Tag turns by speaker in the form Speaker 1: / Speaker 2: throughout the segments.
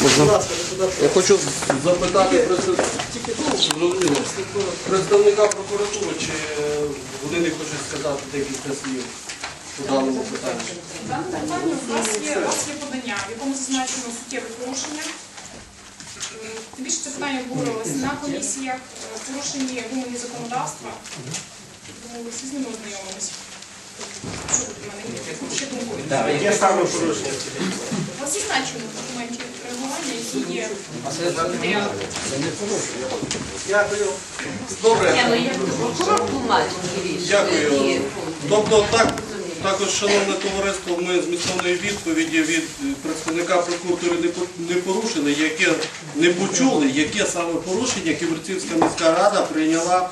Speaker 1: Ласка,
Speaker 2: Я хочу запитати представника прокуратури, чи вони не хочуть сказати декілька слів по даному питанню.
Speaker 3: В даному питанні у нас є, у нас є подання, в якому зазначено суттєве порушення. Тим більше це питання обговорювалося на комісіях, е, порушені вимоги законодавства. Тому всі з ними ознайомилися. Є? Думку?
Speaker 1: Яке саме порушення?
Speaker 3: У вас зазначено в документі реагування, які є матеріали.
Speaker 1: Дякую.
Speaker 2: Добре,
Speaker 4: Ні, ну як прокурор тлумачить рішення.
Speaker 2: Дякую. Тобто так, також, шановне товариство, ми з місцевної відповіді від представника прокуратури не по- не порушили, яке не почули, яке саме порушення Ківерцівська міська рада прийняла е,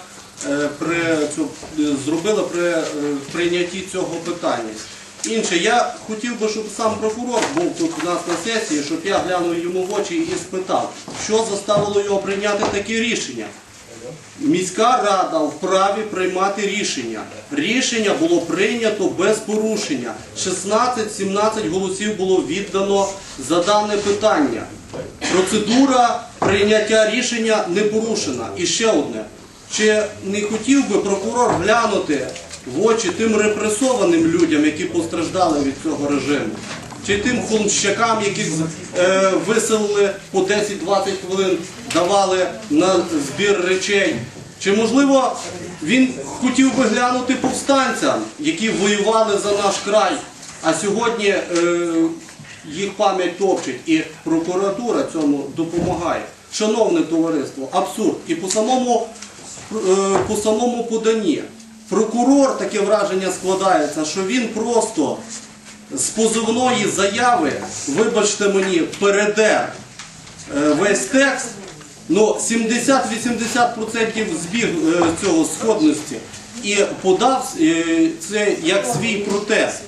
Speaker 2: при цю- е, зробила при е, прийнятті цього питання. Інше, я хотів би, щоб сам прокурор був тут у нас на сесії, щоб я глянув йому в очі і спитав, що заставило його прийняти таке рішення. Міська рада вправі приймати рішення. Рішення було прийнято без порушення. 16-17 голосів було віддано за дане питання. Процедура прийняття рішення не порушена. І ще одне. Чи не хотів би прокурор глянути в очі тим репресованим людям, які постраждали від цього режиму? Чи тим хлопчакам, яких е, виселили по 10-20 хвилин, давали на збір речей? Чи можливо він хотів би глянути повстанцям, які воювали за наш край, а сьогодні е, їх пам'ять топчить і прокуратура цьому допомагає? Шановне товариство, абсурд. І по самому, по самому поданні прокурор таке враження складається, що він просто з позовної заяви, вибачте мені, передер е, весь текст, ну 70-80% збіг е, цього сходності. І подав е, це як свій протест.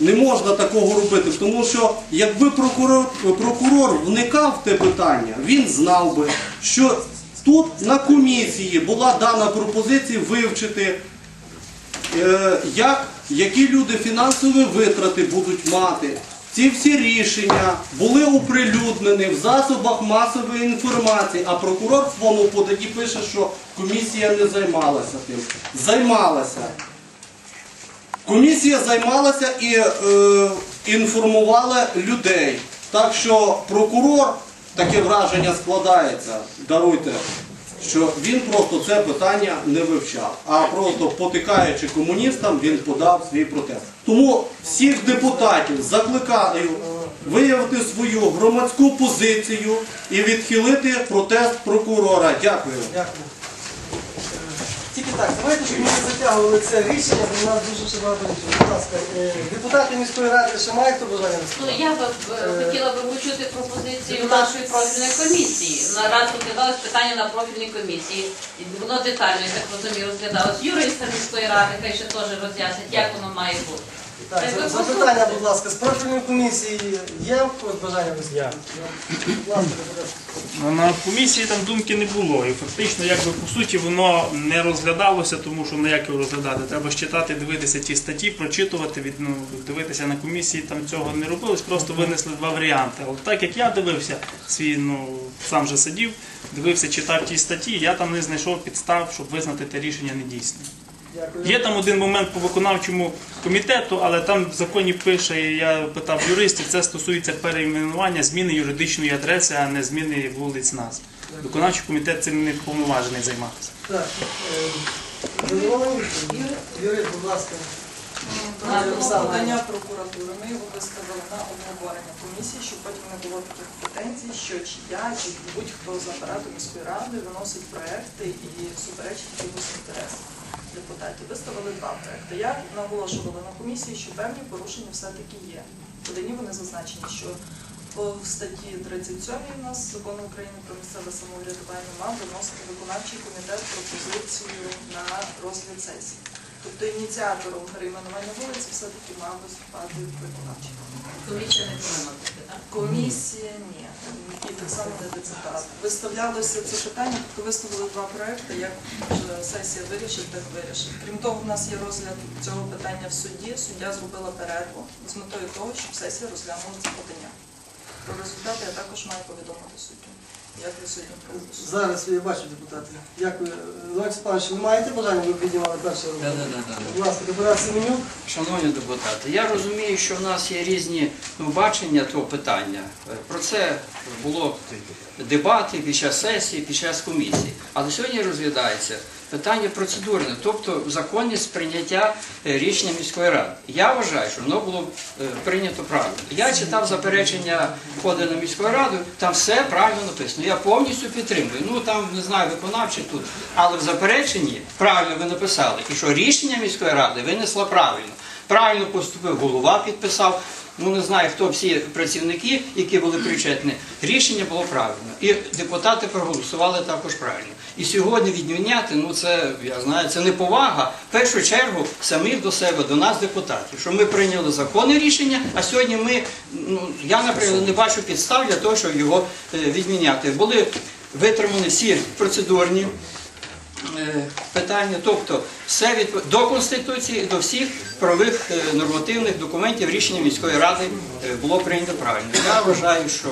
Speaker 2: Не можна такого робити, тому що якби прокурор, прокурор вникав в те питання, він знав би, що тут на комісії була дана пропозиція вивчити Е, як, які люди фінансові витрати будуть мати. Ці всі рішення були оприлюднені в засобах масової інформації, а прокурор в своєму поданні пише, що комісія не займалася тим. Займалася. Комісія займалася і е, інформувала людей. Так що прокурор, таке враження складається, даруйте, що він просто це питання не вивчав, а просто потикаючи комуністам, він подав свій протест. Тому всіх депутатів закликаю виявити свою громадську позицію і відхилити протест прокурора. Дякую.
Speaker 1: Так, давайте, щоб ми не затягували це рішення, бо у нас дуже ще багато рішень. Будь ласка, е, депутати міської ради ще мають хто бажання
Speaker 4: Ну, я б е, хотіла би почути пропозицію
Speaker 1: Депутат-
Speaker 4: нашої профільної комісії. На раз розглядалось питання на профільній комісії. І воно детально, я так розумію, розглядалось. Юристи міської ради, хай ще теж роз'яснять, як воно має бути.
Speaker 1: Так, за- запитання, будь ласка, з профільної комісії є в когось бажання виступати? Будь ласка, депутат.
Speaker 5: Ну, На комісії там думки не було. І фактично, якби по суті, воно не розглядалося, тому що ну як його розглядати. Треба ж читати, дивитися ті статті, прочитувати, від, ну, дивитися на комісії, там цього не робилось, просто винесли два варіанти. Але так як я дивився, свій, ну, сам же сидів, дивився, читав ті статті, я там не знайшов підстав, щоб визнати те рішення недійсним. Є там один момент по виконавчому комітету, але там в законі пише, і я питав юристів, це стосується перейменування зміни юридичної адреси, а не зміни вулиць назв. Виконавчий комітет цим не повноважений займатися.
Speaker 1: Так, е. Юрій, будь ласка.
Speaker 6: Було подання прокуратури, ми його виставили на обговорення комісії, щоб потім не було таких претензій, що чи я, чи будь-хто з апарату міської ради виносить проекти і суперечить якимось інтересам депутатів. Виставили два проекти. Я наголошувала на комісії, що певні порушення все-таки є. В поданні вони зазначені, що по статті 37 у нас закону України про місцеве самоврядування мав виносити виконавчий комітет пропозицію на розгляд сесії. Тобто ініціатором перейменування вулиці все-таки мав виступати виконавчий комітет.
Speaker 4: Комісія не?
Speaker 6: Комісія ні, і так само не депутат. Виставлялося це питання, тобто виставили два проекти, як сесія вирішить, так вирішить. Крім того, в нас є розгляд цього питання в суді. Суддя зробила перерву з метою того, щоб сесія розглянула це подання. Про результати я також маю повідомити суддю. Як ви сьогодні?
Speaker 1: Зараз я бачу депутати. Дякую. Олексій Павлович, ви маєте бажання, ви піднімали перше руку?
Speaker 7: Да, да, да, да.
Speaker 1: Будь ласка, депутат Семенюк.
Speaker 7: Шановні депутати, я розумію, що в нас є різні ну, бачення того питання. Про це було дебати під час сесії, під час комісії. Але сьогодні розглядається питання процедурне, тобто законність прийняття е, рішення міської ради. Я вважаю, що воно було е, прийнято правильно. Я читав заперечення подане міською радою, там все правильно написано. Я повністю підтримую. Ну там не знаю, виконавчі тут, але в запереченні правильно ви написали, і що рішення міської ради винесла правильно. Правильно поступив голова, підписав. Ну не знаю, хто всі працівники, які були причетні. Рішення було правильно. І депутати проголосували також правильно. І сьогодні відміняти, ну це я знаю, це не повага. В першу чергу самих до себе, до нас, депутатів, що ми прийняли законне рішення, а сьогодні ми, ну я наприклад, не бачу підстав для того, щоб його е, відміняти. Були витримані всі процедурні е, питання, тобто все від до конституції, до всіх правових е, нормативних документів рішення міської ради було прийнято правильно. Я вважаю, що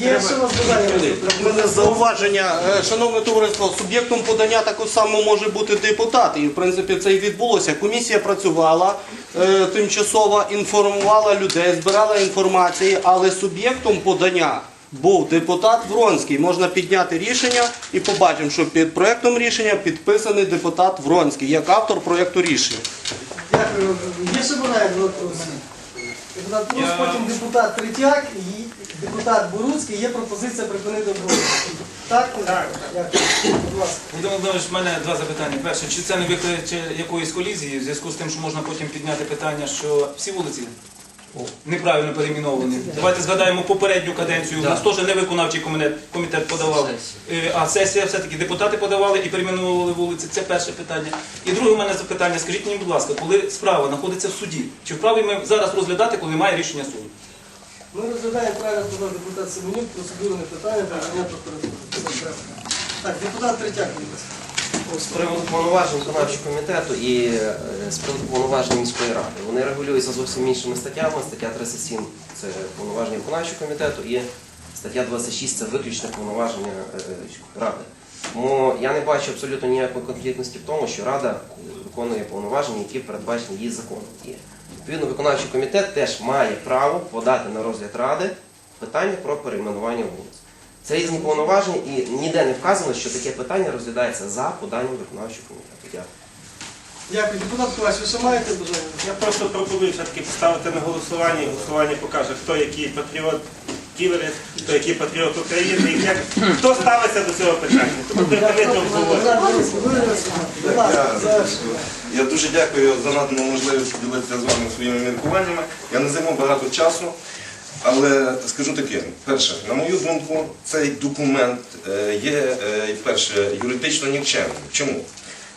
Speaker 1: Є ще у вас бажання?
Speaker 2: У мене зауваження, Е, шановне товариство, суб'єктом подання також само може бути депутат. І в принципі це і відбулося. Комісія працювала е, тимчасово, інформувала людей, збирала інформацію, але суб'єктом подання був депутат Вронський. Можна підняти рішення і побачимо, що під проектом рішення підписаний депутат Вронський як автор проекту рішення.
Speaker 1: Дякую. Є ще бажання Депутат Прус, потім депутат Третяк і депутат Боруцький. Є пропозиція припинити обговорення. Так?
Speaker 8: Так.
Speaker 1: Дякую. Будь ласка.
Speaker 8: Володимир Володимирович, в мене два запитання. Перше, чи це не викличе якоїсь колізії в зв'язку з тим, що можна потім підняти питання, що всі вулиці неправильно перейменовані. Давайте згадаємо попередню каденцію. У нас теж не виконавчий комітет, комітет подавав, Е, а сесія все-таки депутати подавали і перейменовували вулиці. Це перше питання. І друге в мене запитання. Скажіть мені, будь ласка, коли справа знаходиться в суді, чи вправі ми зараз розглядати, коли немає рішення суду?
Speaker 1: Ми розглядаємо правильно сказав депутат Семенюк, процедурне питання про. Це. Так, депутат Третяк, будь ласка.
Speaker 9: З приводу повноважень виконавчого комітету і е, з приводу повноважень міської ради. Вони регулюються зовсім іншими статтями. Стаття 37 це повноваження виконавчого комітету і стаття 26 це виключне повноваження е, е, ради. Тому я не бачу абсолютно ніякої конфліктності в тому, що рада виконує повноваження, які передбачені її законом. Відповідно виконавчий комітет теж має право подати на розгляд ради питання про перейменування вулиць. Це різні повноваження і ніде не вказано, що таке питання розглядається за поданням виконавчого комітету. Дякую.
Speaker 1: Дякую. Депутат Ковач, ви ще маєте бажання?
Speaker 10: Я просто пропоную все-таки поставити на голосування, і голосування покаже, хто який патріот Ківерець, хто який патріот України, і як, хто ставиться до цього питання.
Speaker 1: Завершуйте.
Speaker 11: Я дуже дякую за надану можливість поділитися з вами своїми міркуваннями. Я не займу багато часу, але скажу таке: перше, на мою думку, цей документ е, є е, перше юридично нікчемним. Чому?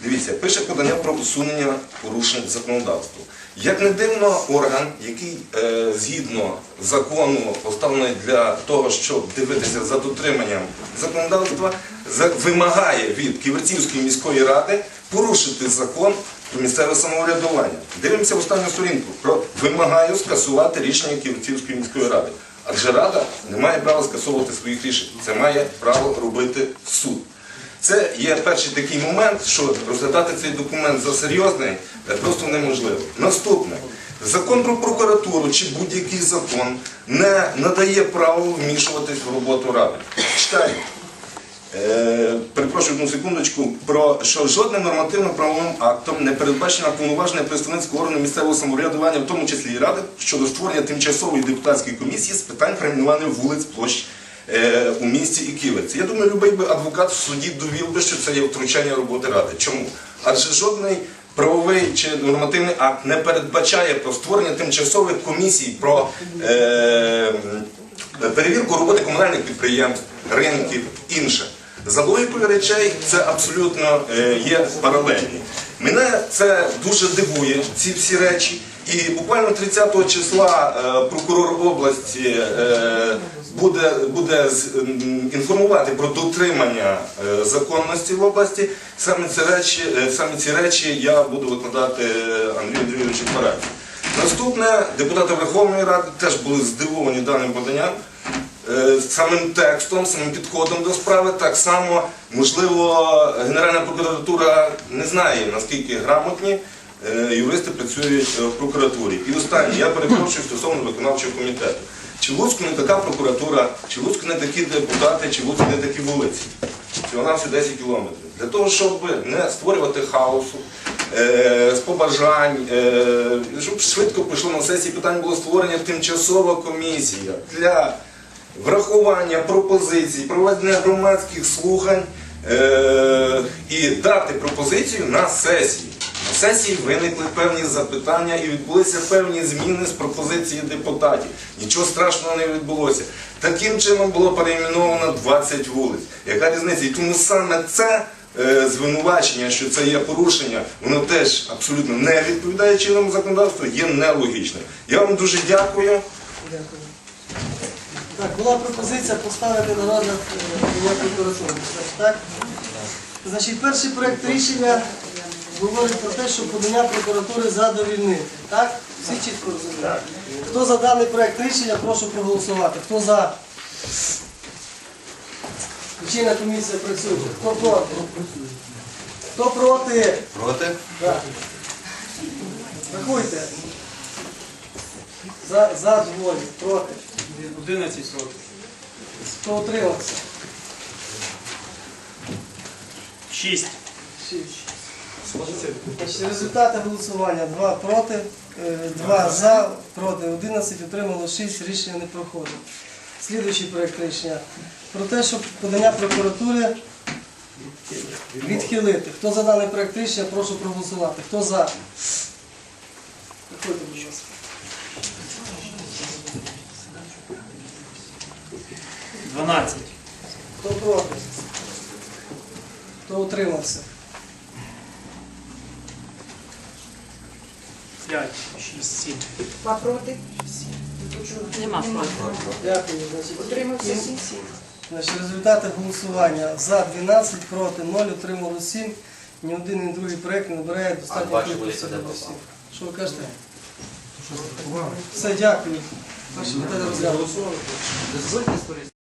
Speaker 11: Дивіться, пише подання про усунення порушень законодавства. Як не дивно, орган, який е, згідно закону поставлений для того, щоб дивитися за дотриманням законодавства, за- вимагає від Ківерцівської міської ради порушити закон про місцеве самоврядування. Дивимося в останню сторінку про вимагаю скасувати рішення Ківерцівської міської ради. Адже рада не має права скасовувати своїх рішень. Це має право робити суд. Це є перший такий момент, що розглядати цей документ за серйозний е, просто неможливо. Наступне. Закон про прокуратуру чи будь-який закон не надає права вмішуватись в роботу ради. Читаю. Е, перепрошую одну секундочку, про що жодним нормативно-правовим актом не передбачено повноваження представницького органу місцевого самоврядування, в тому числі і ради, щодо створення тимчасової депутатської комісії з питань перейменування вулиць площ у місті і Кілиці. Я думаю, любий би адвокат в суді довів би, що це є втручання роботи ради. Чому? Адже жодний правовий чи нормативний акт не передбачає про створення тимчасових комісій про. Е, перевірку роботи комунальних підприємств, ринків, інше. За логікою речей це абсолютно е, є паралельні. Мене це дуже дивує, ці всі речі. І буквально 30 числа е, прокурор області е, буде, буде інформувати про дотримання е, законності в області. Саме ці речі, е, саме ці речі я буду викладати Андрію Андрійовичу Параді. Наступне, депутати Верховної Ради теж були здивовані даним поданням, е, самим текстом, самим підходом до справи. Так само, можливо, Генеральна прокуратура не знає, наскільки грамотні е, юристи працюють е, в прокуратурі. І останнє, я перепрошую стосовно виконавчого комітету. Чи Луцьку не така прокуратура, чи в Луцьку не такі депутати, чи Луцьку не такі вулиці. Всього на всі 10 кілометрів. Для того, щоб не створювати хаосу, е, з побажань, е, щоб швидко пішло на сесії, питання було створення тимчасова комісія для врахування пропозицій, проведення громадських слухань е, і дати пропозицію на сесії. Сесії виникли певні запитання і відбулися певні зміни з пропозиції депутатів. Нічого страшного не відбулося. Таким чином було перейменовано 20 вулиць. Яка різниця? І тому саме це е, звинувачення, що це є порушення, воно теж абсолютно не відповідає чинному законодавству, є нелогічним. Я вам дуже дякую.
Speaker 1: Дякую. Так, була пропозиція поставити на розгляд е, прокуратури. Значить, перший проєкт рішення говорить про те, що подання прокуратури задовільнити. Так? Всі чітко розуміють. Хто за даний проєкт рішення, прошу проголосувати. Хто за? Лічильна комісія працює. Хто проти? Хто проти?
Speaker 11: Проти?
Speaker 1: Так. Рахуйте. За, за двоє, проти.
Speaker 5: 11 років.
Speaker 1: Хто утримався?
Speaker 5: 6.
Speaker 1: Шість. Результати голосування. Два проти, е, два за, проти, 11 утримало 6, рішення не проходить. Слідуючий проєкт рішення. Про те, щоб подання прокуратури відхилити. Хто за даний проєкт рішення, прошу проголосувати. Хто за? Виходьте, будь ласка.
Speaker 5: 12.
Speaker 1: Хто проти? Хто утримався?
Speaker 5: 5, 6, 7.
Speaker 4: Нема проти.
Speaker 1: Дякую. Значить, результати голосування за 12, проти 0, утримало 7. Ні один, ні другий проєкт не набирає достатньо кількості голосів. Що ви кажете? Все, дякую. Перше питання розглянуто.